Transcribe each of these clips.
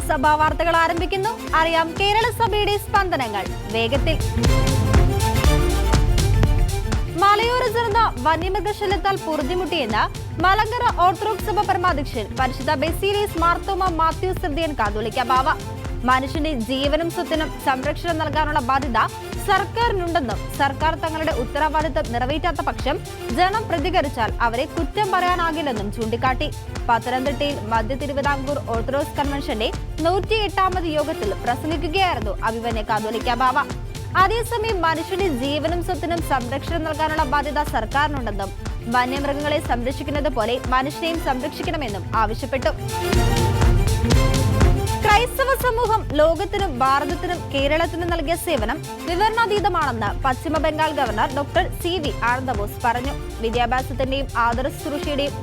സഭാ വാർത്തകൾ ആരംഭിക്കുന്നു. അറിയാം കേരളസഭയുടെ സ്പന്ദനങ്ങൾ. വേഗത്തിൽ. മലയോര ചേർന്ന വന്യമൃഗശല്യത്താൽ പൊറുതിമുട്ടിയെന്ന് മലങ്കര ഓർത്തഡോക്സ് സഭ പരമാധ്യക്ഷൻ പരിശുദ്ധ ബെസീലീസ് മാർത്തോമ മാത്യു സിർദിയൻ കാതോലിക്ക ബാവ. മനുഷ്യന്റെ ജീവനും സ്വത്തിനും സംരക്ഷണം നൽകാനുള്ള ബാധ്യത സർക്കാരിനുണ്ടെന്നും സർക്കാർ തങ്ങളുടെ ഉത്തരവാദിത്തം നിറവേറ്റാത്ത പക്ഷം ജനം പ്രതികരിച്ചാൽ അവരെ കുറ്റം പറയാനാകില്ലെന്നും ചൂണ്ടിക്കാട്ടി. പത്തനംതിട്ടയിൽ മധ്യ തിരുവിതാംകൂർ ഓർത്തഡോക്സ് കൺവെൻഷന്റെ നൂറ്റി എട്ടാമത് യോഗത്തിൽ പ്രസംഗിക്കുകയായിരുന്നു അഭിമന്യ കാതോലിക്ക ബാബ അതേസമയം മനുഷ്യന്റെ ജീവനും സ്വത്തിനും സംരക്ഷണം നൽകാനുള്ള ബാധ്യത സർക്കാരിനുണ്ടെന്നും വന്യമൃഗങ്ങളെ സംരക്ഷിക്കുന്നത് പോലെ മനുഷ്യനെയും സംരക്ഷിക്കണമെന്നും ആവശ്യപ്പെട്ടു. ക്രൈസ്തവ സമൂഹം ലോകത്തിനും ഭാരതത്തിനും കേരളത്തിനും നൽകിയ സേവനം വിവരണാതീതമാണെന്ന് പശ്ചിമ Bengal governor doctor C V Anandabose പറഞ്ഞു. വിദ്യാഭ്യാസത്തിന്റെയും ആദര ശുശ്രൂഷയുടെയും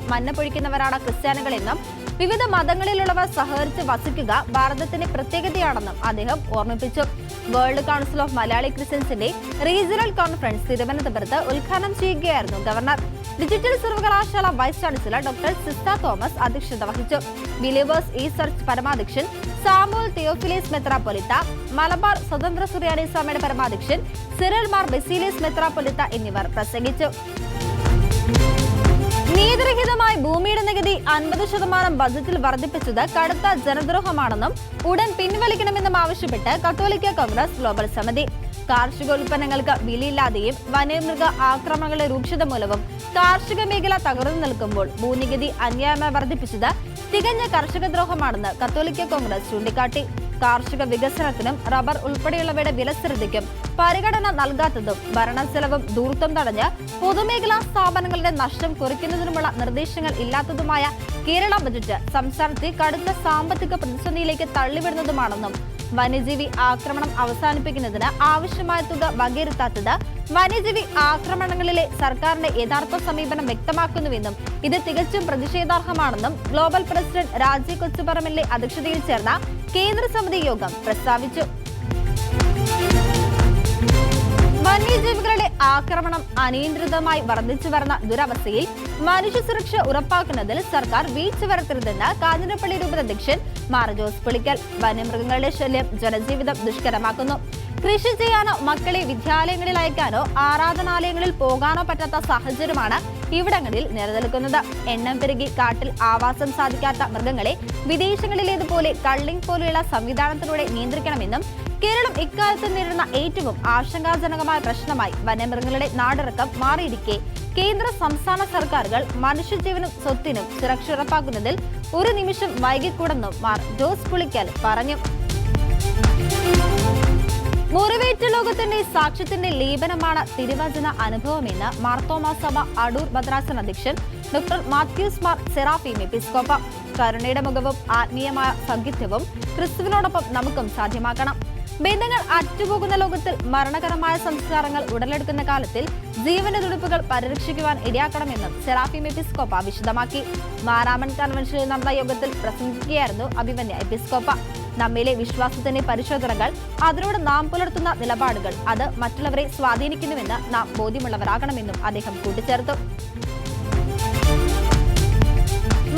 ക്രിസ്ത്യാനികളെന്നും വിവിധ മതങ്ങളിലുള്ളവർ സഹകരിച്ച് വസിക്കുക ഭാരതത്തിന്റെ പ്രത്യേകതയാണെന്നും അദ്ദേഹം ഓർമ്മിപ്പിച്ചു. വേൾഡ് കൗൺസിൽ ഓഫ് മലയാളി ക്രിസ്ത്യൻസിന്റെ റീജിയണൽ കോൺഫറൻസ് തിരുവനന്തപുരത്ത് ഉദ്ഘാടനം ചെയ്യുകയായിരുന്നു ഗവർണർ. ഡിജിറ്റൽ സർവകലാശാല vice chancellor doctor Ciza Thomas അധ്യക്ഷത വഹിച്ചു. ബിലീവേഴ്സ് ഈ സർച്ച് പരമാധ്യക്ഷൻ സാമുൽ തിയോഫിലീസ് മെത്രാപൊലിത്ത മലബാർ സ്വതന്ത്ര സുറിയാനി സ്വാമിയുടെ പരമാധ്യക്ഷൻ സിറിൽ മാർ ബെസീലീസ് മെത്രാപൊലിത്ത എന്നിവർ പ്രസംഗിച്ചു. നീതിരഹിതമായി ഭൂമിയുടെ നികുതി അൻപത് ശതമാനം ബജറ്റിൽ വർദ്ധിപ്പിച്ചത് കടുത്ത ജനദ്രോഹമാണെന്നും ഉടൻ പിൻവലിക്കണമെന്നും ആവശ്യപ്പെട്ട് കത്തോലിക്ക കോൺഗ്രസ് ഗ്ലോബൽ സമിതി. കാർഷിക ഉൽപ്പന്നങ്ങൾക്ക് വിലയില്ലാതെയും വന്യമൃഗ ആക്രമണങ്ങളുടെ രൂക്ഷത മൂലവും കാർഷിക മേഖല തകർന്നു നിൽക്കുമ്പോൾ ഭൂനികുതി അന്യായമായി വർദ്ധിപ്പിച്ചത് തികഞ്ഞ കർഷക ദ്രോഹമാണെന്ന് കത്തോലിക്ക കോൺഗ്രസ് ചൂണ്ടിക്കാട്ടി. കാർഷിക വികസനത്തിനും റബ്ബർ ഉൾപ്പെടെയുള്ളവയുടെ വിലസ്ഥിരതയ്ക്കും പരിഗണന നൽകാത്തതും ഭരണച്ചെലവും ദൂർത്തം തടഞ്ഞ് പൊതുമേഖലാ സ്ഥാപനങ്ങളുടെ നഷ്ടം കുറയ്ക്കുന്നതിനുമുള്ള നിർദ്ദേശങ്ങൾ ഇല്ലാത്തതുമായ കേരള ബജറ്റ് സംസ്ഥാനത്തെ കടുത്ത സാമ്പത്തിക പ്രതിസന്ധിയിലേക്ക് തള്ളിവിടുന്നതുമാണെന്നും വന്യജീവി ആക്രമണം അവസാനിപ്പിക്കുന്നതിന് ആവശ്യമായ തുക വകയിരുത്താത്തത് വന്യജീവി ആക്രമണങ്ങളിലെ സർക്കാരിന്റെ യഥാർത്ഥ സമീപനം വ്യക്തമാക്കുന്നുവെന്നും ഇത് തികച്ചും പ്രതിഷേധാർഹമാണെന്നും ഗ്ലോബൽ പ്രസിഡന്റ് രാജീവ് കൊച്ചുപറമ്പിലെ അധ്യക്ഷതയിൽ ചേർന്ന കേന്ദ്ര സമിതി യോഗം പ്രസ്താവിച്ചു. വന്യജീവികളുടെ ആക്രമണം അനിയന്ത്രിതമായി വർദ്ധിച്ചു വരുന്ന ദുരവസ്ഥയിൽ മനുഷ്യ സുരക്ഷ ഉറപ്പാക്കുന്നതിൽ സർക്കാർ വീഴ്ച വരുത്തരുതെന്ന് കാഞ്ഞിരപ്പള്ളി രൂപതാധ്യക്ഷൻ മാർ ജോസ് പുളിക്കൽ. വന്യമൃഗങ്ങളുടെ ശല്യം ജനജീവിതം ദുഷ്കരമാക്കുന്നു. കൃഷി ചെയ്യാനോ മക്കളെ വിദ്യാലയങ്ങളിൽ അയക്കാനോ ആരാധനാലയങ്ങളിൽ പോകാനോ പറ്റാത്ത സാഹചര്യമാണ് ഇവിടങ്ങളിൽ നിലനിൽക്കുന്നത്. എണ്ണം പെരുകി കാട്ടിൽ ആവാസം സാധിക്കാത്ത മൃഗങ്ങളെ വിദേശങ്ങളിലേതുപോലെ കള്ളിംഗ് പോലെയുള്ള സംവിധാനത്തിലൂടെ നിയന്ത്രിക്കണമെന്നും കേരളം ഇക്കാലത്ത് നേരിടുന്ന ഏറ്റവും ആശങ്കാജനകമായ പ്രശ്നമായി വന്യമൃഗങ്ങളുടെ നാടിറക്കം മാറിയിരിക്കെ. കേന്ദ്ര സംസ്ഥാന സർക്കാരുകൾ മനുഷ്യജീവനും സ്വത്തിനും സുരക്ഷ ഉറപ്പാക്കുന്നതിൽ ഒരു നിമിഷം വൈകിക്കൂടെന്നും മാർ ജോസ് പുളിക്കൽ പറഞ്ഞു. മുറിവേറ്റ ലോകത്തിന്റെ സാക്ഷ്യത്തിന്റെ ലേപനമാണ് തിരുവചന അനുഭവമെന്ന് മാർത്തോമാ സഭ അടൂർ ഭദ്രാസൻ അധ്യക്ഷൻ doctor Mathews Mar Seraphim Episcopa. കരുണയുടെ മുഖവും ആത്മീയമായ സംഗീതവും ക്രിസ്തുവിനോടൊപ്പം നമുക്കും സാധ്യമാക്കണം. ബന്ധങ്ങൾ അറ്റുപോകുന്ന ലോകത്തിൽ മരണകരമായ സംസ്കാരങ്ങൾ ഉടലെടുക്കുന്ന കാലത്തിൽ ജീവന്റെ തുടിപ്പുകൾ പരിരക്ഷിക്കുവാൻ ഇടയാക്കണമെന്നും സെറാഫീം എപ്പിസ്കോപ്പ വിശദമാക്കി. മാരാമൺ കൺവെൻഷനിൽ നടന്ന യോഗത്തിൽ പ്രസംഗിക്കുകയായിരുന്നു അഭിമന്യ എപ്പിസ്കോപ്പ. നമ്മിലെ വിശ്വാസത്തിന്റെ പരിശോധനകൾ അതിനോട് നാം പുലർത്തുന്ന നിലപാടുകൾ അത് മറ്റുള്ളവരെ സ്വാധീനിക്കുന്നുവെന്ന് നാം ബോധ്യമുള്ളവരാകണമെന്നും അദ്ദേഹം കൂട്ടിച്ചേർത്തു.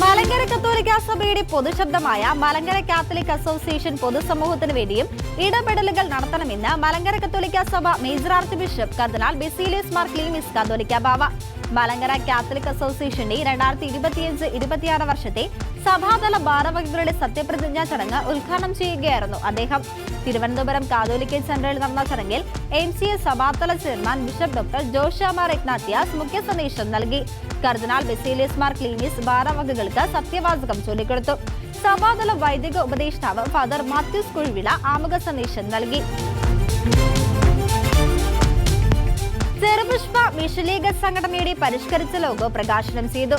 മലങ്കര കത്തോലിക്ക സഭയുടെ പൊതുശബ്ദമായ മലങ്കര കാത്തലിക് അസോസിയേഷൻ പൊതുസമൂഹത്തിന് വേണ്ടിയും ഇടപെടലുകൾ നടത്തണമെന്ന് മലങ്കര കത്തോലിക്ക സഭ major archbishop cardinal Baselios Mar Cleemis Catholica Bava. Malankara Catholic അസോസിയേഷന്റെ രണ്ടായിരത്തി ഇരുപത്തിയഞ്ച് ഇരുപത്തിയാറ് വർഷത്തെ സഭാതല ഭാരവാഹികളുടെ സത്യപ്രതിജ്ഞാ ചടങ്ങ് ഉദ്ഘാടനം ചെയ്യുകയായിരുന്നു അദ്ദേഹം. തിരുവനന്തപുരം കാതോലിക്കൽ സെന്ററിൽ നടന്ന ചടങ്ങിൽ M C S സഭാതല chairman bishop doctor Joshua Mar Ignatius മുഖ്യ സന്ദേശം നൽകി. കർദിനാൾ ബെസീലിയസ് മാർ ക്ലീനിസ് ഭാരവാഹികൾക്ക് സത്യവാചകം ചൊല്ലിക്കൊടുത്തു. സഭാതല വൈദിക ഉപദേഷ്ടാവ് ഫാദർ മാത്യൂസ് കുഴിവിള ആമുഖ സന്ദേശം നൽകി. ചെറുപുഷ്പ മിഷൻ ലീഗ് സംഘടനയുടെ പരിഷ്കരിച്ച ലോഗോ പ്രകാശനം ചെയ്തു.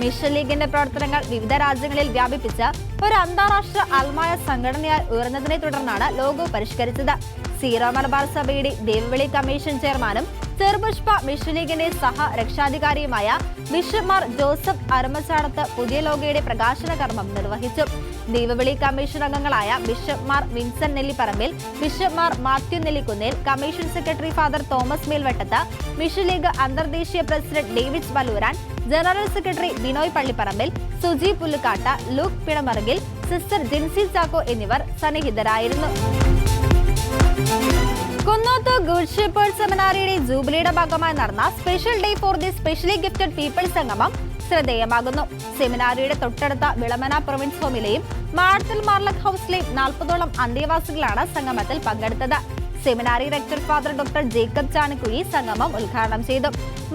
മിഷൻ ലീഗിന്റെ പ്രവർത്തനങ്ങൾ വിവിധ രാജ്യങ്ങളിൽ വ്യാപിപ്പിച്ച ഒരു അന്താരാഷ്ട്ര അൽമായ സംഘടനയായി ഉയർന്നതിനെ തുടർന്നാണ് ലോഗോ പരിഷ്കരിച്ചത്. സീറോ മലബാർ സഭയുടെ ദേവവിളി കമ്മീഷൻ ചെയർമാനും ചെറുപുഷ്പ മിഷൻ ലീഗിന്റെ സഹ രക്ഷാധികാരിയുമായ ബിഷപ്പ് മാർ ജോസഫ് അരമച്ചാടത്ത് പുതിയ ലോഗയുടെ പ്രകാശന കർമ്മം നിർവഹിച്ചു. ദീപവിളി കമ്മീഷൻ അംഗങ്ങളായ bishop Mar Vincent Nellipparambil bishop Mar Mathew Nellikunnel commission secretary father Thomas Melvattath mission league അന്തർദേശീയ president David Baluran general secretary Binoy Pallipparambil Suji Pullukatt Luke Pinamarukil sister Jincy Chacko എന്നിവർ സന്നിഹിതരായിരുന്നു. കുന്നോത്ത് ഗുഡ് ഷിപ്പേഴ്സ് സെമിനാരിയുടെ ജൂബിലിയുടെ ഭാഗമായി നടന്ന special day for the specially gifted people സംഗമം ശ്രദ്ധേയമാകുന്നു. സെമിനാരിയുടെ തൊട്ടടുത്ത വിളമന പ്രൊവിൻസ് ഹോമിലെയും മാർത്തൽ മാർലക് ഹൌസിലെയും നാൽപ്പതോളം അന്തേവാസികളാണ് സംഗമത്തിൽ പങ്കെടുത്തത്. Seminary rector father doctor Jacob Chanikuzhi സംഗമം ഉദ്ഘാടനം ചെയ്തു.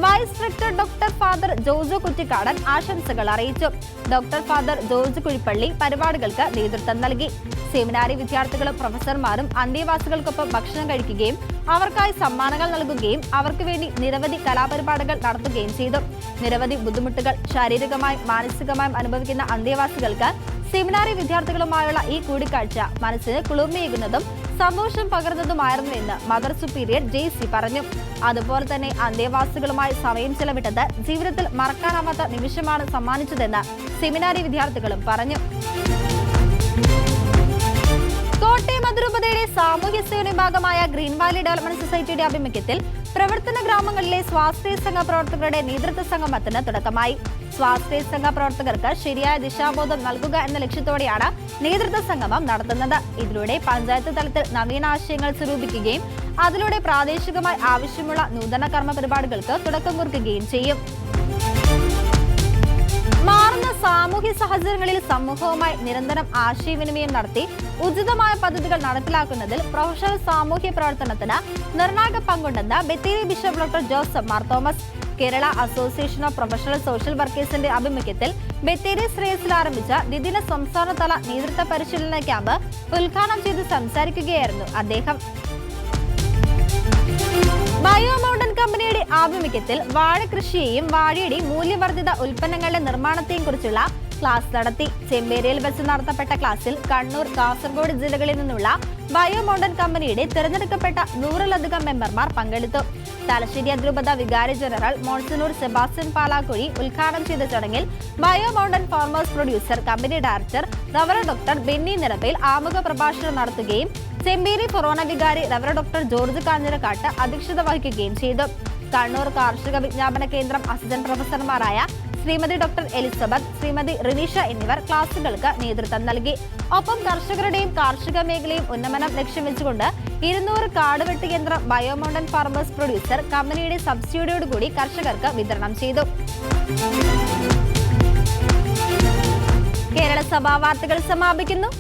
Vice rector doctor father Joju Kuttikkadan ആശംസകൾ അറിയിച്ചു. ഡോക്ടർ ഫാദർ ജോർജ് കുഴിപ്പള്ളി പരിപാടികൾക്ക് നേതൃത്വം നൽകി. സെമിനാരി വിദ്യാർത്ഥികളും പ്രൊഫസർമാരും അന്തേവാസികൾക്കൊപ്പം ഭക്ഷണം കഴിക്കുകയും അവർക്കായി സമ്മാനങ്ങൾ നൽകുകയും അവർക്ക് വേണ്ടി നിരവധി കലാപരിപാടികൾ നടത്തുകയും ചെയ്തു. നിരവധി ബുദ്ധിമുട്ടുകൾ ശാരീരികമായും മാനസികമായും അനുഭവിക്കുന്ന അന്തേവാസികൾക്ക് സെമിനാറി വിദ്യാർത്ഥികളുമായുള്ള ഈ കൂടിക്കാഴ്ച മനസ്സിന് കുളിർമയേകുന്നതും സന്തോഷം പകർന്നതുമായിരുന്നുവെന്ന് മദർ സുപ്പീരിയർ ജെ സി പറഞ്ഞു. അതുപോലെ തന്നെ അന്തേവാസികളുമായി സമയം ചെലവിട്ടത് ജീവിതത്തിൽ മറക്കാനാവാത്ത നിമിഷമാണ് സമ്മാനിച്ചതെന്ന് സെമിനാരി വിദ്യാർത്ഥികളും പറഞ്ഞു. കോട്ടയം അതിരൂപതയുടെ സാമൂഹ്യ സേവന വിഭാഗമായ ഗ്രീൻ വാലി ഡെവലപ്മെന്റ് സൊസൈറ്റിയുടെ ആഭിമുഖ്യത്തിൽ പ്രവർത്തന ഗ്രാമങ്ങളിലെ സ്വാശ്രയ സംഘ പ്രവർത്തകരുടെ നേതൃത്വ സംഗമത്തിന് തുടക്കമായി. സ്വാശ്രയ സംഘ പ്രവർത്തകർക്ക് ശരിയായ ദിശാബോധം നൽകുക എന്ന ലക്ഷ്യത്തോടെയാണ് നേതൃത്വ സംഗമം നടത്തുന്നത്. ഇതിലൂടെ പഞ്ചായത്ത് തലത്തിൽ നവീന ആശയങ്ങൾ സ്വരൂപിക്കുകയും അതിലൂടെ പ്രാദേശികമായി ആവശ്യമുള്ള നൂതന കർമ്മ പരിപാടികൾക്ക് തുടക്കം കുറിക്കുകയും ചെയ്യും. മാറുന്ന സാമൂഹ്യ സാഹചര്യങ്ങളിൽ സമൂഹവുമായി നിരന്തരം ആശയവിനിമയം നടത്തി ഉചിതമായ പദ്ധതികൾ നടപ്പിലാക്കുന്നതിൽ പ്രൊഫഷണൽ സാമൂഹ്യ പ്രവർത്തനത്തിന് നിർണായക പങ്കുണ്ടെന്ന് Bathery bishop doctor Joseph Mar Thomas. Kerala association of professional social വർക്കേഴ്സിന്റെ ആഭിമുഖ്യത്തിൽ ബത്തേരി ശ്രേയസിൽ ആരംഭിച്ച ദ്വിദിന സംസ്ഥാനതല നേതൃത്വ പരിശീലന ക്യാമ്പ് ഉദ്ഘാടനം ചെയ്ത് സംസാരിക്കുകയായിരുന്നു അദ്ദേഹം. കമ്പനിയുടെ ആഭിമുഖ്യത്തിൽ വാഴ കൃഷിയെയും മൂല്യവർദ്ധിത ഉൽപ്പന്നങ്ങളുടെ നിർമ്മാണത്തെയും കുറിച്ചുള്ള ക്ലാസ് നടത്തി. ചെമ്പേരിയിൽ വെച്ച് നടത്തപ്പെട്ട ക്ലാസ്സിൽ കണ്ണൂർ കാസർഗോഡ് ജില്ലകളിൽ നിന്നുള്ള ബയോ മൗണ്ടൻ കമ്പനിയുടെ തിരഞ്ഞെടുക്കപ്പെട്ട നൂറിലധികം മെമ്പർമാർ പങ്കെടുത്തു. തലശ്ശേരി അതിരൂപത വികാരി ജനറൽ മോൺസനൂർ സെബാസ്റ്റ്യൻ പാലാക്കുഴി ഉദ്ഘാടനം ചെയ്ത ചടങ്ങിൽ bio mountain farmers producer company director റവറ doctor Benny Nilappayil ആമുഖ പ്രഭാഷണം നടത്തുകയും ചെമ്പേരി കൊറോണ വികാരി റവറ ഡോക്ടർ ജോർജ് കാഞ്ഞിരക്കാട്ട് അധ്യക്ഷത വഹിക്കുകയും ചെയ്തു. കണ്ണൂർ കാർഷിക വിജ്ഞാപന കേന്ദ്രം അസിസ്റ്റന്റ് പ്രൊഫസർമാരായ ശ്രീമതി ഡോക്ടർ എലിസബത്ത് ശ്രീമതി റിനീഷ എന്നിവർ ക്ലാസുകൾക്ക് നേതൃത്വം നൽകി. ഒപ്പം കർഷകരുടെയും കാർഷിക മേഖലയും ഉന്നമനം ലക്ഷ്യം വെച്ചുകൊണ്ട് ഇരുന്നൂറ് കാടുവെട്ട് യന്ത്രം ബയോമൗണ്ടൻ ഫാർമേഴ്സ് പ്രൊഡ്യൂസർ കമ്പനിയുടെ സബ്സിഡിയോടുകൂടി കർഷകർക്ക് വിതരണം ചെയ്തു. കേരള സഭാ വാർത്തകൾ സമാപിക്കുന്നു.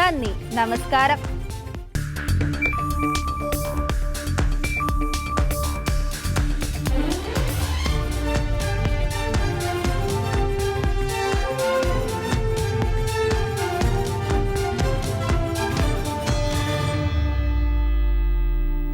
നന്ദി. നമസ്കാരം.